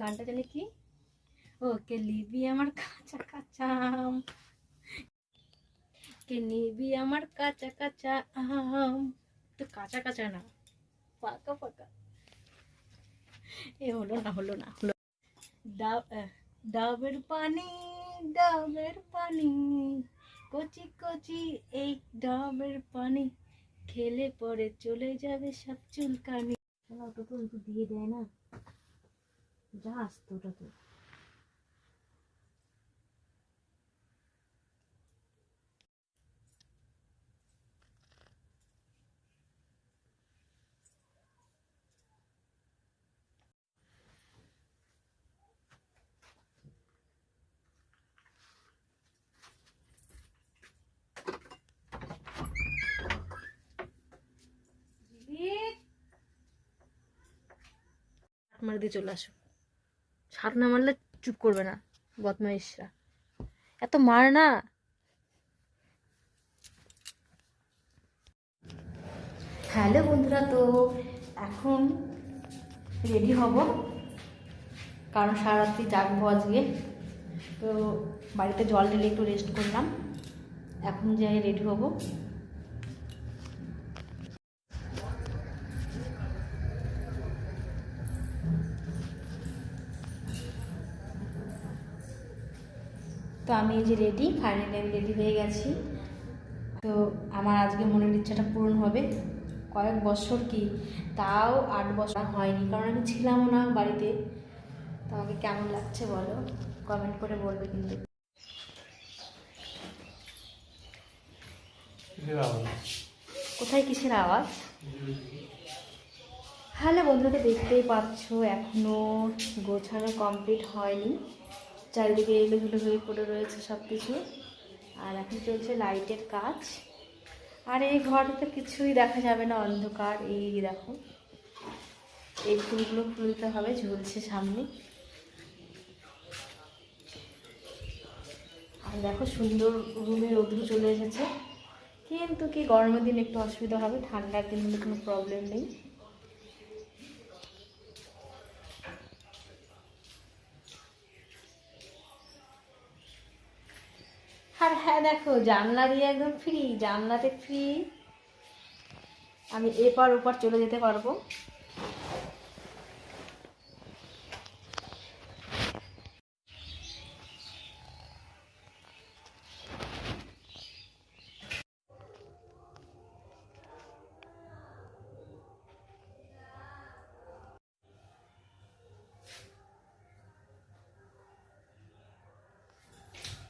গানটা জানি কি? ও কে লিবি আমার কাঁচা কাঁচা আম। কে নিবি আমার কাঁচা কাঁচা আম। তো কাঁচা কাঁচা না, পাকা পাকা। এ হলো না হলো না, হলো ডাব ডাবের পানি ডাবের পানি। কচি কচি এই ডাবের পানি খেলে পরে চলে যাবে সব চুলকানি। দিয়ে দেয় না। যা আসতো ওটা তো। মার দিয়ে চলে আসো। সাত না মারলে চুপ করবে না, বদমাইশরা। এত মার না। হ্যালো বন্ধুরা, তো এখন রেডি হব। কারণ সারা রাত্রি জাগবো আজকে। তো বাড়িতে জল ঢেলে একটু রেস্ট করলাম। এখন যাই রেডি হব। তো আমি এই যে রেডি ফাইনালি আমি রেডি হয়ে গেছি। তো আমার আজকে মনের ইচ্ছাটা পূরণ হবে। কয়েক বছর কি? তাও আট বছর হয়নি কারণ আমি ছিলামও না বাড়িতে। তো আমাকে কেমন লাগছে বলো? কমেন্ট করে বলবে কিন্তু। কোথায় কিসের আওয়াজ? হ্যালো বন্ধুদের দেখতেই পাচ্ছ এখনও গোছানো কমপ্লিট হয়নি। চারিদিকে এলোঝুলো হয়ে পড়ে রয়েছে সব কিছু আর এখন চলছে লাইটের কাজ। আর এই ঘরটাতে কিছুই দেখা যাবে না, অন্ধকার। এই দেখো, এই ফুলগুলো খুলতে হবে, ঝুলছে সামনে। আর দেখো, সুন্দর রুমে রোদ্রু চলে এসেছে। কিন্তু কি গরমের দিন একটু অসুবিধা হবে, ঠান্ডার দিন কোনো প্রবলেম নেই। দেখো জানলা দিয়ে একদম ফ্রি জানলাতে ফ্রি আমি এপার ওপার চলে যেতে পারব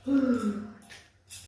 Hmm.